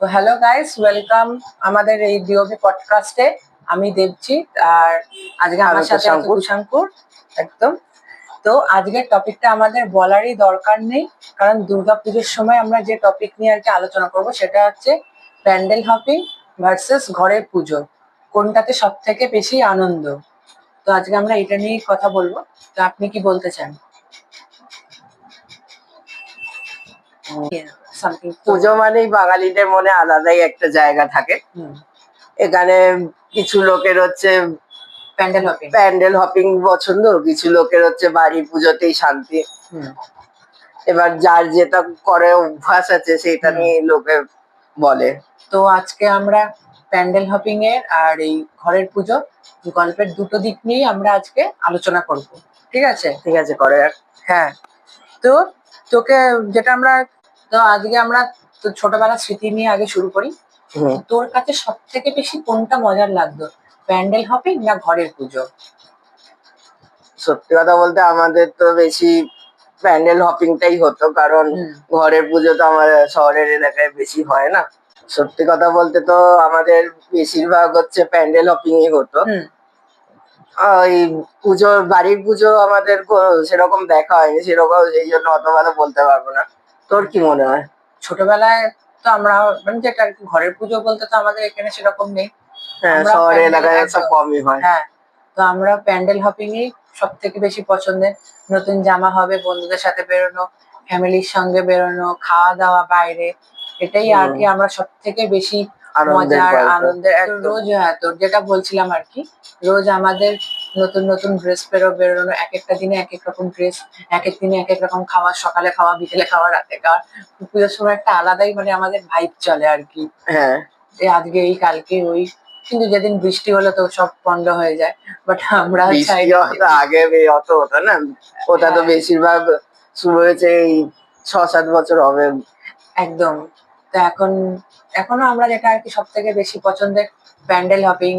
তো hello guys welcome আমাদের এই ডিওবি পডকাস্টে আমি দেবজিৎ আর আজকে আমার আমি সাথে। কুশাঙ্কুর একদম। তো আজকের টপিকটা আমাদের বলারই দরকার নেই কারণ দুর্গাপুজোর সময় আমরা যে টপিক নিয়ে আর কি আলোচনা করব সেটা হচ্ছে প্যান্ডেল হপিং ভার্সেস ঘরের পুজো কোনটাতে সব থেকে বেশি আনন্দ? তো আজকে আমরা এটা নিয়েই কথা বলব। তো আপনি কি বলতে চান? সামথিং পুজো মানেই বাঙালিদের মনে আলাদাই একটা জায়গা থাকে। এখানে কিছু লোকের হচ্ছে প্যান্ডেল হপিং প্যান্ডেল হপিং পছন্দ কিছু লোকের হচ্ছে বাড়ি পুজোতেই শান্তি। এবার যার যেটা করে অভ্যাস আছে সেটা নিয়ে লোকে বলে। তো আজকে আমরা প্যান্ডেল হপিং এর আর এই ঘরের পুজো গল্পের দুটো দিক নিয়েই আমরা আজকে আলোচনা করব। ঠিক আছে? ঠিক আছে করে। হ্যাঁ। তো তোকে যেটা আমরা তো আজকে আমরা তো ছোটবেলার স্মৃতি নিয়ে আগে শুরু করি। তোর কাছে সব থেকে বেশি কোনটা মজার লাগতো? প্যান্ডেল হপিং না ঘরের পুজো? সত্যি কথা বলতে আমাদের তো বেশি প্যান্ডেল হপিংটাই হতো কারণ ঘরের পুজো তো আমাদের শহরের এলাকায় বেশি হয় না। সত্যি কথা বলতে তো আমাদের বেশিরভাগ হচ্ছে প্যান্ডেল হপিংই হতো। ওই পুজো বাড়ির পুজো আমাদের সেরকম দেখা হয়নি সেরকম সেই জন্য অত ভালো বলতে পারব না। তোর কি মনে হয়? ছোটবেলায় তো আমরা মানে যেটা আর কি ঘরের পুজো বলতে তো আমাদের এখানে সেরকম নেই। হ্যাঁ আমরা প্যান্ডেল এলাকায় সব কমই হয়। হ্যাঁ তো আমরা প্যান্ডেল হপিং ই সব থেকে বেশি পছন্দের। নতুন জামা হবে বন্ধুদের সাথে বেরোনো ফ্যামিলির সঙ্গে বেরোনো খাওয়া দাওয়া বাইরে এটাই আর কি আমরা সব থেকে বেশি মজার আনন্দের রোজ হ্যাঁ তোর যেটা বলছিলাম আর কি রোজ আমাদের নতুন নতুন ড্রেস পেরো বেরোনো এক একটা দিনে এক এক রকম ড্রেস এক এক দিনে এক এক রকম খাওয়া সকালে খাওয়া বিকেলে খাওয়া রাতে খাওয়া। পুজোর সময় একটা আলাদাই মানে আমাদের ভাইব চলে আর কি। হ্যাঁ। আজকে এই কালকে ওই কিন্তু যেদিন বৃষ্টি হলো তো সব বন্ধ হয়ে যায়। বাট আমরা চাই আগে অত হতো না। ওটা তো হ্যাঁ। বেশিরভাগ শুরু হয়েছে এই ছ সাত বছর হবে। একদম। তো এখন এখনও আমরা যেটা আর কি সব থেকে বেশি পছন্দের প্যান্ডেল হপিং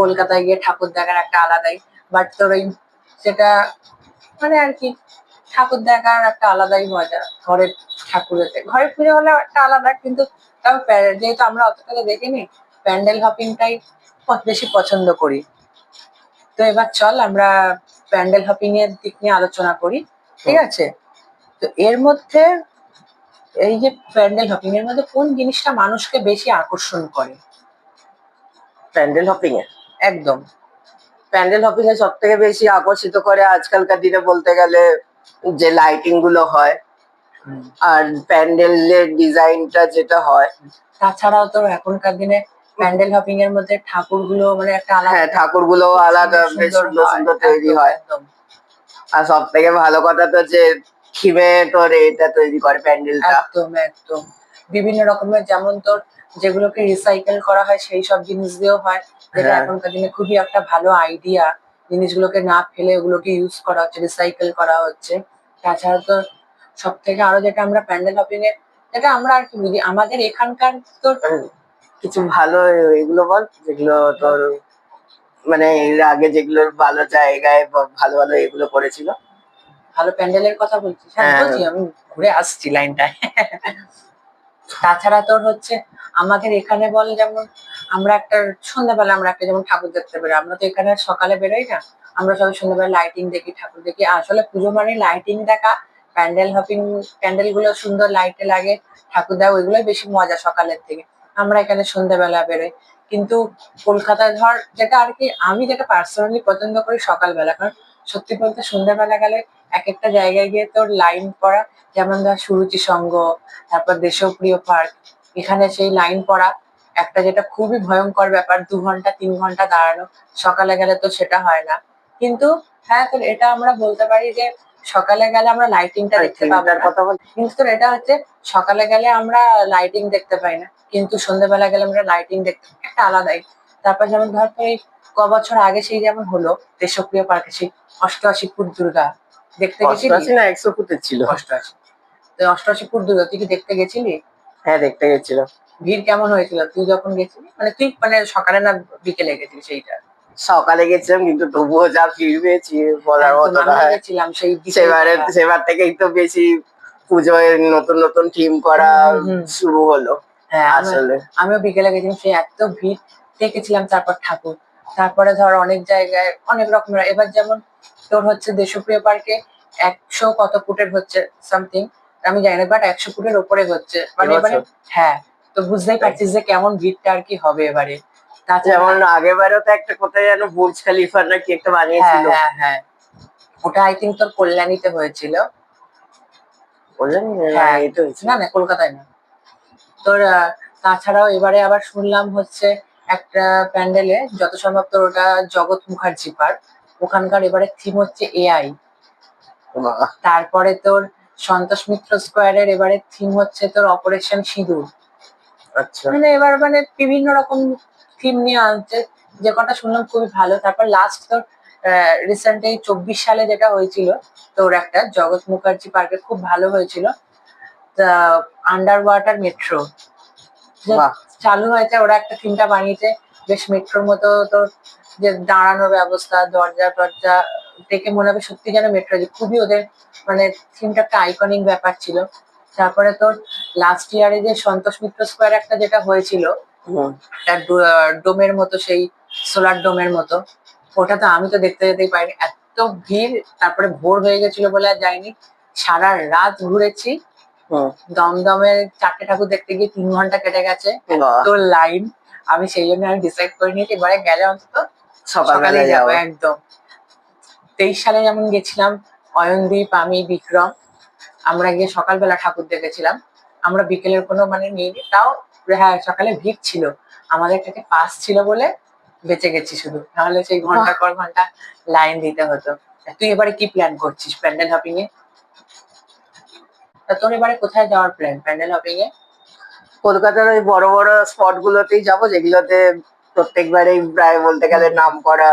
কলকাতায় গিয়ে ঠাকুর দেখার একটা আলাদাই বাট তোর ওই সেটা মানে আর কি ঠাকুর দেখার একটা আলাদাই মজা ঘরের ঠাকুরেতে। ঘরে পুজো হলে একটা আলাদা কিন্তু তাও যেহেতু আমরা অতটা তো দেখিনি প্যান্ডেল হপিংটাই বেশি পছন্দ করি। তো এবার চল আমরা প্যান্ডেল হপিং এর দিক নিয়ে আলোচনা করি ঠিক আছে? তো এর মধ্যে এই যে প্যান্ডেল হপিং এর মধ্যে কোন জিনিসটা মানুষকে বেশি আকর্ষণ করে? প্যান্ডেল হপিং এ একদম। প্যান্ডেল হপিং এ সব থেকে বেশি আকর্ষিত করে আজকালকার দিনে বলতে গেলে যে লাইটিংগুলো হয় আর প্যান্ডেলের ডিজাইনটা যেটা হয়। তাছাড়াও তো এখনকার দিনে প্যান্ডেল হপিং এর মধ্যে ঠাকুরগুলো মানে একটা আলাদা হ্যাঁ ঠাকুরগুলো আলাদা বেশ সুন্দর সুন্দর তৈরি হয়। একদম। আর সব থেকে ভালো কথা তো যে থিমে তোর এটা তৈরি করে প্যান্ডেলটা। একদম একদম। বিভিন্ন রকমের যেমন তোর যেগুলোকে রিসাইকেল করা হয় সেই সব জিনিস দিয়েও হয়। যেটা হ্যাঁ। এখনকার দিনে খুবই একটা ভালো আইডিয়া জিনিসগুলোকে না ফেলে ওগুলোকে ইউজ করা হচ্ছে রিসাইকেল করা হচ্ছে। তাছাড়া তো সব থেকে আরও যেটা আমরা প্যান্ডেল হপিং এর যেটা আমরা আর কি বুঝি আমাদের এখানকার তোর কিছু ভালো এগুলো বল যেগুলো তোর মানে এর আগে যেগুলো ভালো জায়গায় ভালো ভালো এগুলো করেছিল? ভালো প্যান্ডেলের কথা বলছিস? হ্যাঁ হ্যাঁ। বলছি আমি ঘুরে আসছি লাইনটায় তাছাড়া তোর হচ্ছে আমাদের এখানে বল যেমন আমরা একটা সন্ধ্যাবেলা আমরা একটা যেমন ঠাকুর দেখতে বেরোই। আমরা তো এখানে সকালে বেরোই না। আমরা সবাই সন্ধ্যাবেলা লাইটিং দেখি, ঠাকুর দেখি। আসলে পুজো মানে লাইটিং দেখা। প্যান্ডেল হপিং প্যান্ডেলগুলো সুন্দর লাইটে লাগে। ঠাকুর দেওয়া, ওইগুলোই বেশি মজা সকালের থেকে। আমরা এখানে সন্ধ্যাবেলা বেরোই। কিন্তু কলকাতায় ধর যেটা আর কি, আমি যেটা পার্সোনালি পছন্দ করি সকালবেলা। কারণ সত্যি বলতে সন্ধ্যাবেলা গেলে এক একটা জায়গায় গিয়ে তোর লাইন পড়া যেমন ধর সুরুচি সংঘ তারপর দেশপ্রিয় পার্ক এখানে সেই লাইন পড়া একটা যেটা খুবই ভয়ঙ্কর ব্যাপার দু ঘণ্টা তিন ঘণ্টা দাঁড়ানো সকালে গেলে তো সেটা হয় না। কিন্তু হ্যাঁ তোর এটা আমরা বলতে পারি যে সকালে গেলে আমরা লাইটিংটা দেখতে পাবো কথা বল কিন্তু তোর এটা হচ্ছে সকালে গেলে আমরা লাইটিং দেখতে পাই না কিন্তু সন্ধ্যেবেলা গেলে আমরা লাইটিং দেখতে একটা আলাদাই। তারপর যেমন ধর তোর এই ক বছর আগে সেই যেমন হলো দেশপ্রিয় পার্কে সেই অষ্টআশি ফুট দুর্গা দেখতে গেছিলি? না একশো ফুটের ছিল। অষ্টআশি। তো অষ্টআশি ফুট দুর্গা তুই কি দেখতে গেছিলি? হ্যাঁ দেখতে গেছিল ভিড় কেমন হয়েছিল? তুই যখন গেছিলি? মানে তুই মানে সকালে না বিকেলে গেছিলি সেইটা? সকালে গেছিলাম কিন্তু তবুও যা ভিড় পেয়েছি বলার মতো গেছিলাম সেই সেবারে সেবার থেকেই তো বেশি পুজোয় নতুন নতুন থিম করা। শুরু হলো হ্যাঁ আসলে। আমিও বিকেলে গেছিলাম সেই এত ভিড়। দেখেছিলাম তারপর ঠাকুর। তারপরে ধর অনেক জায়গায় অনেক রকমের এবার যেমন তোর হচ্ছে দেশপ্রিয় পার্কে একশো কত ফুটের হচ্ছে সামথিং আমি জানি না বাট একশো ফুটের ওপরে হচ্ছে। মানে এবারে হ্যাঁ তো বুঝতেই পারছিস যে কেমন ভিড়টা আর কি হবে এবারে। যেমন আগের বারেও তো একটা কোথায় যেন বুর্জ খালিফা না কি একটা হ্যাঁ বানিয়েছিল। হ্যাঁ হ্যাঁ ওটা আই থিঙ্ক তোর কল্যাণীতে হয়েছিল। হ্যাঁ। এই তো হয়েছে। না না কলকাতায় না। তোর তাছাড়াও এবারে আবার শুনলাম হচ্ছে একটা প্যান্ডেলে যত সম্ভব তোর ওটা জগৎ মুখার্জি পার্ক ওখানকার এবারে থিম হচ্ছে এআই তারপরে তোর সন্তোষ মিত্র স্কোয়ারের এবারে থিম হচ্ছে তোর অপারেশন সিঁদুর। আচ্ছা। মানে এবার মানে বিভিন্ন রকম থিম নিয়ে আনছে। যে কটা শুনলাম খুবই ভালো। তারপর লাস্ট তোর রিসেন্ট এই চব্বিশ সালে যেটা হয়েছিল তোর একটা জগৎ মুখার্জি পার্কে খুব ভালো হয়েছিল। আন্ডার ওয়াটার মেট্রো বাহ। চালু হয়েছে ওরা একটা থিমটা বানিয়েছে। বেশ মেট্রোর মতো তোর যে দাঁড়ানোর ব্যবস্থা দরজা টরজা দেখে মনে হবে সত্যি যেন মেট্রো খুবই ওদের মানে থিমটা একটা আইকনিক ব্যাপার ছিল। তারপরে তোর লাস্ট ইয়ারে যে সন্তোষ মিত্র স্কোয়ার একটা যেটা হয়েছিল ডো- ডোমের মতো সেই সোলার ডোমের মতো ওটা তো আমি তো দেখতে যেতেই পারিনি। এত ভিড় তারপরে ভোর হয়ে গেছিল বলে আর যাইনি। সারা রাত ঘুরেছি দমদমের চারটে ঠাকুর দেখতে গিয়ে তিন ঘণ্টা কেটে গেছে। তো লাইন আমি সেই জন্য আমি ডিসাইড করে নিয়েছি এবারে গেলে অন্তত সকালে যাব একদম। তেইশ সালে যেমন গেছিলাম অয়নদীপ আমি বিক্রম আমরা গিয়ে সকালবেলা ঠাকুর দেখেছিলাম। আমরা বিকেলের কোনো মানে নেই তাও হ্যাঁ সকালে ভিড় ছিল। আমাদের কাছে পাস ছিল বলে বেঁচে গেছি শুধু। নাহলে সেই ঘণ্টার পর ঘণ্টা লাইন দিতে হতো। তুই এবারে কি প্ল্যান করছিস প্যান্ডেল হপিং এ তা তোর এবারে কোথায় যাওয়ার প্ল্যান প্যান্ডেল হপিং এ কলকাতার ওই বড় বড় স্পট গুলোতেই যাব যেগুলোতে প্রত্যেকবারেই প্রায় বলতে গেলে নাম করা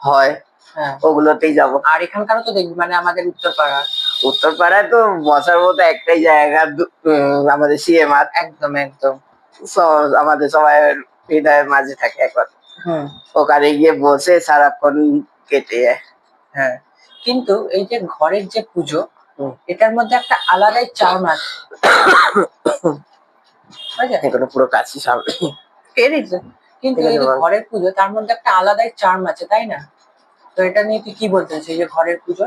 হয় হ্যাঁ। ওগুলোতেই যাব। আর এখানকারও তো দেখবি মানে আমাদের উত্তরপাড়া উত্তরপাড়ায় তো বসার মতো একটাই জায়গা আমাদের সিএমআর একদম একদম। আমাদের সবাই হৃদয়ের মাঝে থাকে হুম। ওখানে গিয়ে বসে সারাক্ষণ কেটে যায়। হ্যাঁ। কিন্তু এই যে ঘরের যে পুজো। এটার মধ্যে একটা আলাদাই চার্ম আছে। পুরো কাছে সামনে পেরেছে কিন্তু এই যে ঘরের পুজো তার মধ্যে একটা আলাদাই চার্ম আছে তাই না? তো এটা নিয়ে তুই কি বলতে যে ঘরের পুজো?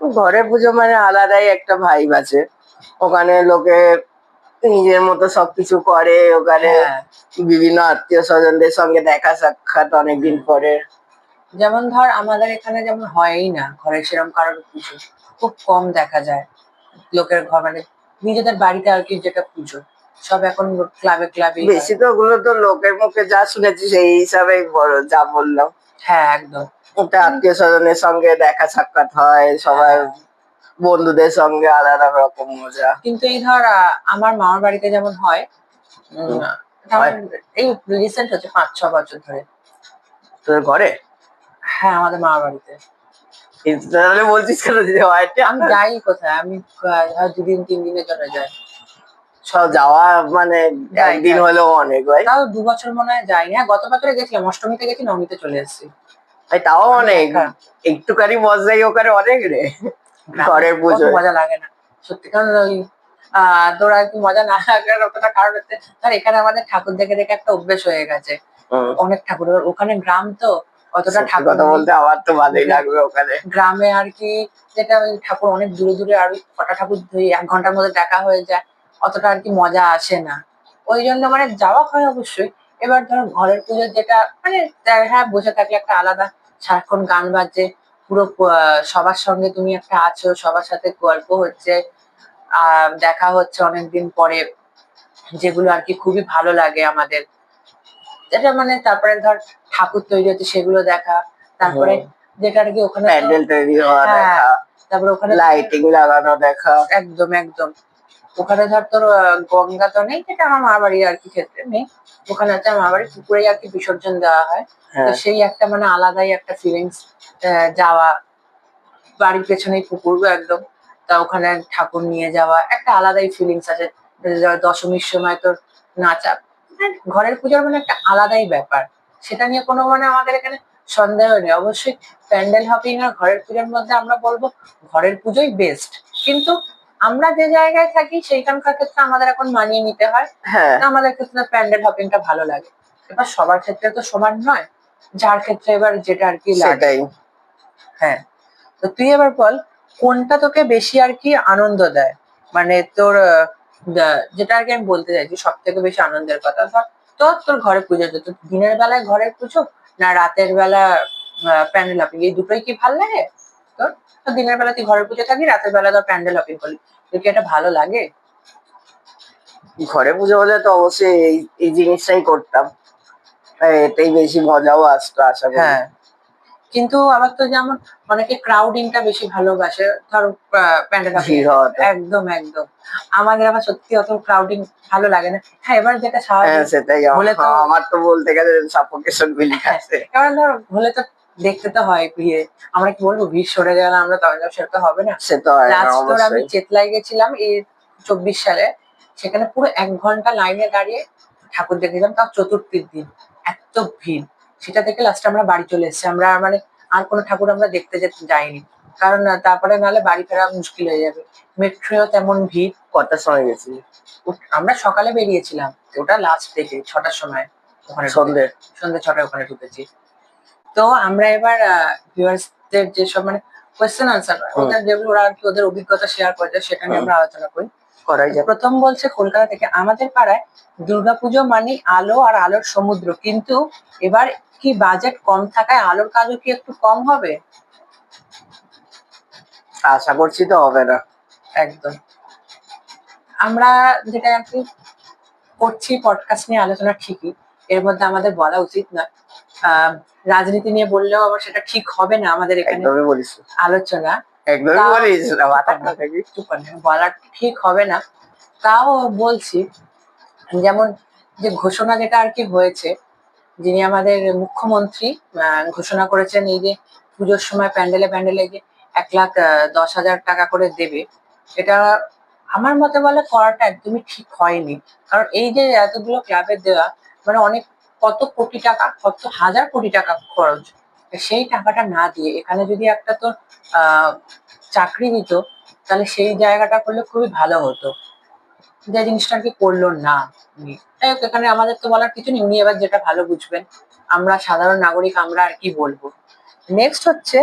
ঘরে পুজো মানে আলাদাই একটা ভাইব আছে। ওখানে লোকে নিজের মতো সবকিছু করে ওখানে হ্যাঁ। বিভিন্ন আত্মীয় স্বজনদের সঙ্গে দেখা সাক্ষাৎ অনেকদিন পরে। যেমন ধর আমাদের এখানে যেমন হয়ই না ঘরে সেরকম কারোর পুজো। খুব কম দেখা যায় লোকের ঘর মানে নিজেদের বাড়িতে আর কি যেটা পুজো সব এখন ক্লাবে ক্লাবে বেশি তো ওগুলো তো লোকের মুখে যা শুনেছি সেই হিসাবেই বড় যা বললাম। হ্যাঁ একদম। ওটা আত্মীয় স্বজনের সঙ্গে দেখা সাক্ষাৎ হয় সবাই বন্ধুদের সঙ্গে আলাদা রকম মজা। কিন্তু এই ধর আমার মামার বাড়িতে যেমন হয় এই রিসেন্ট হচ্ছে পাঁচ ছ বছর ধরে। তোর ঘরে? হ্যাঁ আমাদের মামার বাড়িতে। তাহলে বলছিস কেন যে হয়তো আমি যাই কোথায়? আমি দুদিন তিন দিনের জন্য যাই। সব যাওয়া মানে একদিন। হলেও অনেক ভাই। তাও দু বছর মনে হয় যাই গত বছরে গেছিলাম অষ্টমীতে গেছি নবমীতে চলে এসেছি। ভাই তাও অনেক। একটুখানি মজাই ওখানে অনেক রে। ঘরের পুজোয়। মজা লাগে না। সত্যি কারণ ওই তোর আর কি মজা না লাগার অতটা কারণ হচ্ছে ধর এখানে আমাদের ঠাকুর দেখে দেখে একটা অভ্যেস হয়ে গেছে। অনেক ঠাকুর ওখানে গ্রাম তো অতটা ঠাকুর কথা বলতে আমার তো ভালোই লাগবে ওখানে। গ্রামে আর কি যেটা ওই ঠাকুর অনেক দূরে দূরে আর কটা ঠাকুর এক ঘণ্টার মধ্যে দেখা হয়ে যায় অতটা আর কি মজা আসে না। ওই জন্য মানে যাওয়া হয় অবশ্যই। এবার ধরো ঘরের পুজোর যেটা মানে হ্যাঁ বসে থাকলে একটা আলাদা সারাক্ষণ গান বাজছে পুরো সবার সঙ্গে তুমি একটা আছো সবার সাথে গল্প হচ্ছে আহ দেখা হচ্ছে অনেকদিন পরে যেগুলো আর কি খুবই ভালো লাগে আমাদের। এটা মানে তারপরে ধর ঠাকুর তৈরি হচ্ছে সেগুলো দেখা। তারপরে। যেটা আর কি ওখানে প্যান্ডেল তৈরি হওয়া হ্যাঁ, দেখা। তারপরে ওখানে লাইটিং লাগানো দেখা। একদম একদম। ওখানে ধর তোর গঙ্গা তো নেই যেটা আমার মা বাড়ি আর কি ক্ষেত্রে নেই। ওখানে হচ্ছে আমার মা বাড়ির পুকুরে আর কি বিসর্জন দেওয়া হয়। তো হ্যাঁ সেই একটা মানে আলাদাই একটা ফিলিংস যাওয়া। বাড়ির পেছনেই পুকুর একদম। তা ওখানে ঠাকুর নিয়ে যাওয়া একটা আলাদাই ফিলিংস আছে। দশমীর সময় তোর নাচা। মানে ঘরের পুজোর মানে একটা আলাদাই ব্যাপার। সেটা নিয়ে কোনো মানে আমাদের এখানে সন্দেহ নেই। অবশ্যই প্যান্ডেল হপিং আর ঘরের পুজোর মধ্যে আমরা বলব ঘরের পুজোই বেস্ট কিন্তু আমরা যে জায়গায় থাকি সেইখানকার ক্ষেত্রে আমাদের এখন মানিয়ে নিতে হয়। হ্যাঁ। আমাদের ক্ষেত্রে প্যান্ডেল হপিংটা ভালো লাগে। এবার সবার ক্ষেত্রে তো সমান নয় যার ক্ষেত্রে এবার যেটা আর কি লাগে। হ্যাঁ। তো তুই এবার বল কোনটা তোকে বেশি আর কি আনন্দ দেয়? মানে তোর যেটা আর কি আমি বলতে চাইছি সব থেকে বেশি আনন্দের কথা ধর। তোর তোর ঘরে পুজো দিত। তো দিনের বেলায় ঘরে পুজো না রাতের বেলা প্যান্ডেল হপিং এই দুটোই কি ভালো লাগে তোর? তো দিনের বেলা তুই ঘরে পুজো থাকি রাতের বেলা তোর প্যান্ডেল হপিং করলি। তোর কি এটা ভালো লাগে? ঘরে পুজো হলে তো অবশ্যই এই এই জিনিসটাই করতাম। আর এতেই বেশি মজাও আসতো আশা করি। হ্যাঁ। কিন্তু আবার তো যেমন অনেকে ক্রাউডিংটা বেশি ভালোবাসে। ধর প্যান্ডেল একদম একদম। আমাদের আবার সত্যি অত ক্রাউডিং ভালো লাগে না। হ্যাঁ এবার যেটা হ্যাঁ স্বাভাবিক সেটাই হলে তো- আমার- তো বলতে গেলে সাফোকেশন ফিলিং আছে। এবার ধর হলে তো দেখতে তো হয় ভিড়ে। আমরা কি বলব ভিড় সরে গেলে আমরা তখন সেটা তো হবে না। সে তো লাস্ট আমি চেতলাই গেছিলাম এই চব্বিশ সালে। সেখানে পুরো এক ঘণ্টা লাইনে দাঁড়িয়ে ঠাকুর দেখেছিলাম তাও চতুর্থীর দিন। এত ভিড়। সেটা দেখে লাস্টে আমরা বাড়ি চলে এসেছি। আমরা মানে আর কোনো ঠাকুর আমরা দেখতে যেতে যাইনি। কারণ তারপরে নাহলে বাড়ি ফেরা মুশকিল হয়ে যাবে। মেট্রোও তেমন ভিড় কটার সময় গেছি। আমরা সকালে বেরিয়েছিলাম। ওটা লাস্ট থেকে ছটার সময় ওখানে সন্ধ্যে সন্ধ্যে ছটায় ওখানে ঢুকেছি। তো আমরা এবার ভিউয়ার্সদের যেসব মানে কোয়েশ্চেন আনসার ওদের যেগুলো ওরা আর কি ওদের অভিজ্ঞতা শেয়ার করেছে সেটা নিয়ে আমরা আলোচনা করি। করাই যাবে প্রথম বলছে কলকাতা থেকে। আমাদের পাড়ায় দুর্গাপুজো মানে আলো আর আলোর সমুদ্র। কিন্তু এবার কি বাজেট কম থাকায় আলোর কাজও কি একটু কম হবে? আশা করছি তো হবে না। একদম। আমরা যেটা আর কি করছি পডকাস্ট নিয়ে আলোচনা ঠিকই। এর মধ্যে আমাদের বলা উচিত নয়। আহ, রাজনীতি নিয়ে বললেও আবার সেটা ঠিক হবে না আমাদের এখানে আলোচনা। একদমই বলিস না। বলা ঠিক হবে না। তাও বলছি যেমন যে ঘোষণা যেটা আর কি হয়েছে যিনি আমাদের মুখ্যমন্ত্রী ঘোষণা করেছেন এই যে পুজোর সময় প্যান্ডেলে প্যান্ডেলে যে এক লাখ দশ হাজার টাকা করে দেবে এটা আমার মতে বলে করাটা একদমই ঠিক হয়নি। কারণ এই যে এতগুলো ক্লাবের দেওয়া মানে অনেক কত কোটি টাকা কত হাজার কোটি টাকা খরচ সেই টাকাটা না দিয়ে এখানে যদি একটা তোর চাকরি দিত তাহলে সেই জায়গাটা করলে খুবই ভালো হতো। যে জিনিসটা কি করল না যাই হোক, এখানে আমাদের তো বলার কিছু নেই উনি এবার যেটা ভালো বুঝবেন। আমরা সাধারণ নাগরিক আমরা আর কি বলব? নেক্সট হচ্ছে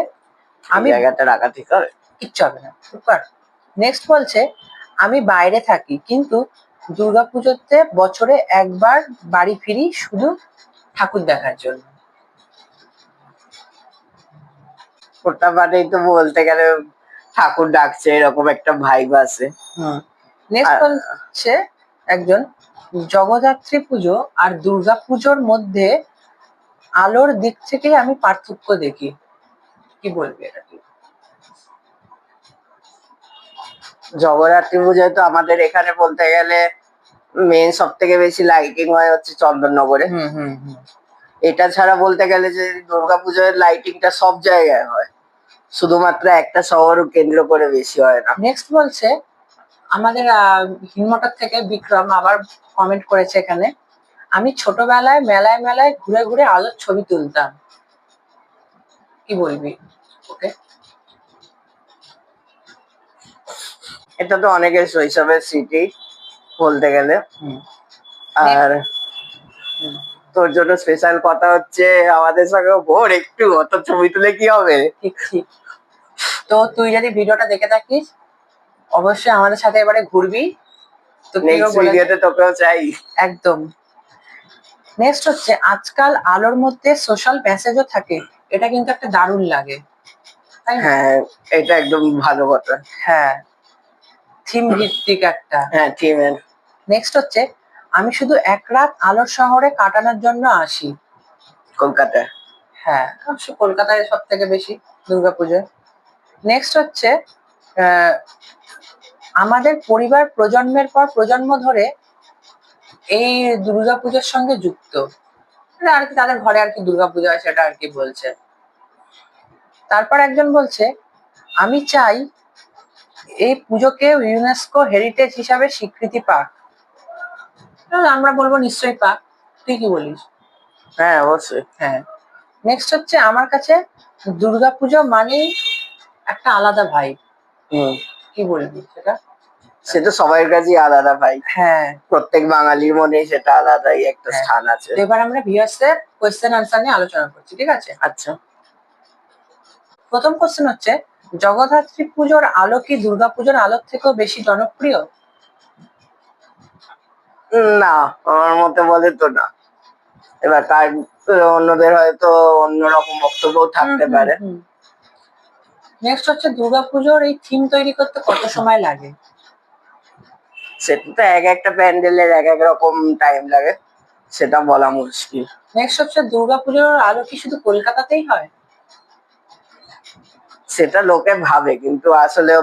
আমি জায়গাটা রাখা ঠিক হবে? কিচ্ছু হবে না সুপার নেক্সট বলছে আমি বাইরে থাকি কিন্তু দুর্গাপুজোতে বছরে একবার বাড়ি ফিরি শুধু ঠাকুর দেখার জন্য। ওটা মানেই তো বলতে গেলে ঠাকুর ডাকছে এরকম একটা ভাইব আছে। নেক্সট বলছে একজন জগদ্ধাত্রী পুজো আর দুর্গা পুজোর মধ্যে আলোর দিক থেকে আমি পার্থক্য দেখি। কি বলবে এটা জগদ্ধাত্রী পুজোয় তো আমাদের এখানে বলতে গেলে মেন সব থেকে বেশি লাইটিং হয় হচ্ছে চন্দননগরে। এটা ছাড়া বলতে গেলে যে দুর্গাপুজোর লাইটিংটা সব জায়গায় হয়। শুধুমাত্র একটা শহর কেন্দ্র করে বেশি হয় না। নেক্সট বলছে আমাদের হিমমটর থেকে বিক্রম আবার কমেন্ট করেছে এখানে আমি ছোটবেলায় মেলায় মেলায় ঘুরে ঘুরে আলোর ছবি তুলতাম। কি বলবি? ওকে এটা তো অনেকের শৈশবের স্মৃতি বলতে গেলে। আর হুম। তোর জন্য স্পেশাল কথা হচ্ছে আমাদের সঙ্গে ভোর একটু অত ছবি তুলে কি হবে? ঠিক ঠিক তো তুই যদি ভিডিওটা দেখে থাকিস অবশ্যই আমাদের সাথে এবারে ঘুরবি। নেক্সট ভিডিওতে তোকেও চাই। একদম। নেক্সট হচ্ছে আজকাল আলোর মধ্যে সোশ্যাল মেসেজও থাকে। এটা কিন্তু একটা দারুণ লাগে। হ্যাঁ এটা একদম ভালো কথা। হ্যাঁ। থিম ভিত্তিক একটা। হ্যাঁ টিমের নেক্সট হচ্ছে আমি শুধু এক রাত আলোর শহরে কাটানোর জন্য আসি। কলকাতায়? হ্যাঁ অবশ্য কলকাতায় সব থেকে বেশি দুর্গাপুজো। নেক্সট হচ্ছে আহ, আমাদের পরিবার প্রজন্মের পর প্রজন্ম ধরে এই দুর্গাপুজোর সঙ্গে যুক্ত। আর কি তাদের ঘরে আর কি দুর্গাপূজা হয় সেটা আর কি বলছে। তারপর একজন বলছে আমি চাই এই পুজোকে ইউনেস্কো হেরিটেজ হিসাবে স্বীকৃতি পাক। আমরা বলব নিশ্চয়ই পাক। তুই কি বলিস? হ্যাঁ অবশ্যই। হ্যাঁ। নেক্সট হচ্ছে আমার কাছে দুর্গাপুজো মানেই একটা আলাদা ভাই কি বলবি সেটা? সে তো সবার কাছেই আলাদা ভাই হ্যাঁ। প্রত্যেক বাঙালির মনে সেটা আলাদাই একটা হ্যাঁ। স্থান আছে। এবার আমরা ভিউয়ার্সের কোয়েশ্চেন আনসার নিয়ে আলোচনা করছি ঠিক আছে? আচ্ছা। প্রথম কোশ্চেন হচ্ছে জগদ্ধাত্রী পুজোর আলো কি দুর্গাপুজোর আলোর থেকেও বেশি জনপ্রিয়? না আমার মতে বলে তো না। এবার কার অন্যদের হয়তো অন্যরকম বক্তব্য থাকতে পারে। নেক্সট হচ্ছে দুর্গাপুজোর এই থিম তৈরি করতে কত সময় লাগে? সেটা তো এক একটা প্যান্ডেলের এক এক রকম টাইম লাগে সেটা বলা মুশকিল। নেক্সট হচ্ছে দুর্গাপুজোর আলো কি শুধু কলকাতাতেই হয়? সেটা লোকে ভাবে কিন্তু আসলে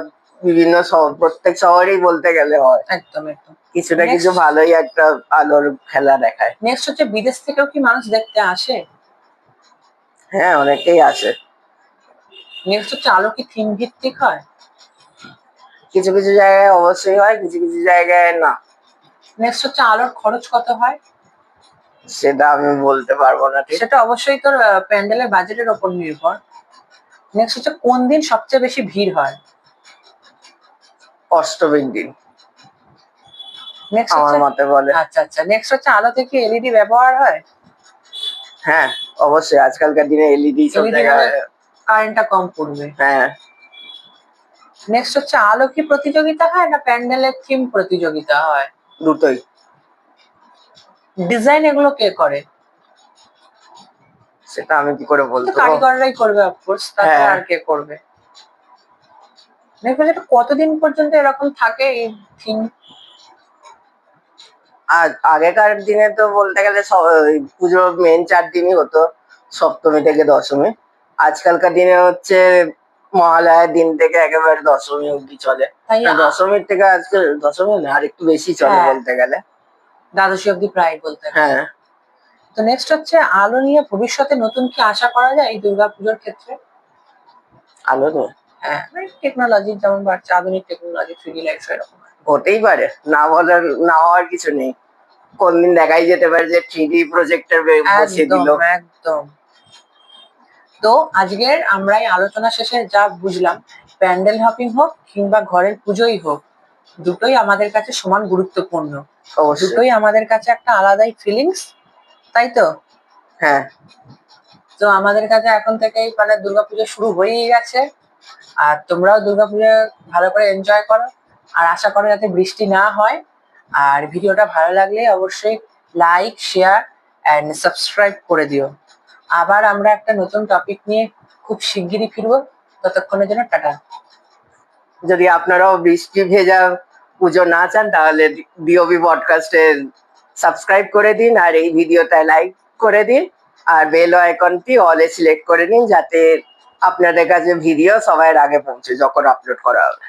বিভিন্ন শহর প্রত্যেক শহরেই বলতে গেলে হয়। একদম একদম। কিছু না Next. কিছু ভালোই একটা আলোর খেলা দেখায়। নেক্সট হচ্ছে বিদেশ থেকেও কি মানুষ দেখতে আসে? হ্যাঁ অনেকেই আসে। নেক্সট হচ্ছে আলো কি থিম ভিত্তিক হয়? কিছু কিছু জায়গায় অবশ্যই হয় কিছু কিছু জায়গায় না। নেক্সট হচ্ছে আলোর খরচ কত হয়? সেটা আমি বলতে পারব না সেটা অবশ্যই তোর প্যান্ডেলের বাজেটের ওপর নির্ভর। নেক্সট হচ্ছে কোন দিন সবচেয়ে বেশি ভিড় হয়? অষ্টমীর দিন আমার মতে বলে। আচ্ছা আচ্ছা। নেক্সট হচ্ছে আলোতে কি এলইডি ব্যবহার হয়? হ্যাঁ অবশ্যই। আজকালকার দিনে এলইডি সব জায়গায় মানে- কারেন্টটা কম পড়বে। হ্যাঁ। নেক্সট হচ্ছে আলো কি প্রতিযোগিতা হয় না প্যান্ডেলের থিম প্রতিযোগিতা হয়? দুটোই। ডিজাইন এগুলো কে করে? সেটা আমি কি করে বলতে কারিগররাই করবে অফকোর্স তারপর হ্যাঁ। আর কে করবে? দেখবে যেটা কতদিন পর্যন্ত এরকম থাকে এই থিম আর আগেকার দিনে তো বলতে গেলে পুজোর মেন চার দিনই হতো সপ্তমী থেকে দশমী। আজকালকার দিনে হচ্ছে মহালয়ার দিন থেকে একেবারে দশমী অব্দি চলে। দশমীর থেকে আজকে দশমী না আর একটু বেশি চলে হ্যাঁ। বলতে গেলে। দ্বাদশী অব্দি প্রায় বলতে হ্যাঁ। তো নেক্সট হচ্ছে আলো নিয়ে ভবিষ্যতে নতুন কি আশা করা যায় এই দুর্গাপুজোর ক্ষেত্রে? আলো তো। হ্যাঁ টেকনোলজি যেমন বাড়ছে আধুনিক টেকনোলজি থ্রি লাইটস এরকম। হতেই পারে না বলার না হওয়ার কিছু নেই। কোনদিন দেখাই যেতে পারে যে থ্রি প্রজেক্টর বসিয়ে দিল। একদম। তো আজকের আমরা এই আলোচনা শেষে যা বুঝলাম প্যান্ডেল হপিং হোক কিংবা ঘরের পুজোই হোক দুটোই আমাদের কাছে সমান গুরুত্বপূর্ণ। অবশ্যই। দুটোই আমাদের কাছে একটা আলাদাই ফিলিংস তাই তো? হ্যাঁ। তো আমাদের কাছে এখন থেকেই মানে দুর্গাপুজো শুরু হয়েই গেছে। আর তোমরাও দুর্গাপুজো ভালো করে এনজয় করো। আর আশা করো যাতে বৃষ্টি না হয়। আর ভিডিওটা ভালো লাগলে অবশ্যই লাইক শেয়ার অ্যান্ড সাবস্ক্রাইব করে দিও। আবার আমরা একটা নতুন টপিক নিয়ে খুব শিগগিরই ফিরবো। ততক্ষণের জন্য টাটা। যদি আপনারাও বৃষ্টি ভেজা পুজো না চান, তাহলে ডিওবি পডকাস্টে সাবস্ক্রাইব করে দিন, আর এই ভিডিওটা লাইক করে দিন, আর বেল আইকনটি অলে সিলেক্ট করে নিন, যাতে আপনাদের কাছে ভিডিও সবার আগে পৌঁছে যখন আপলোড করা হবে।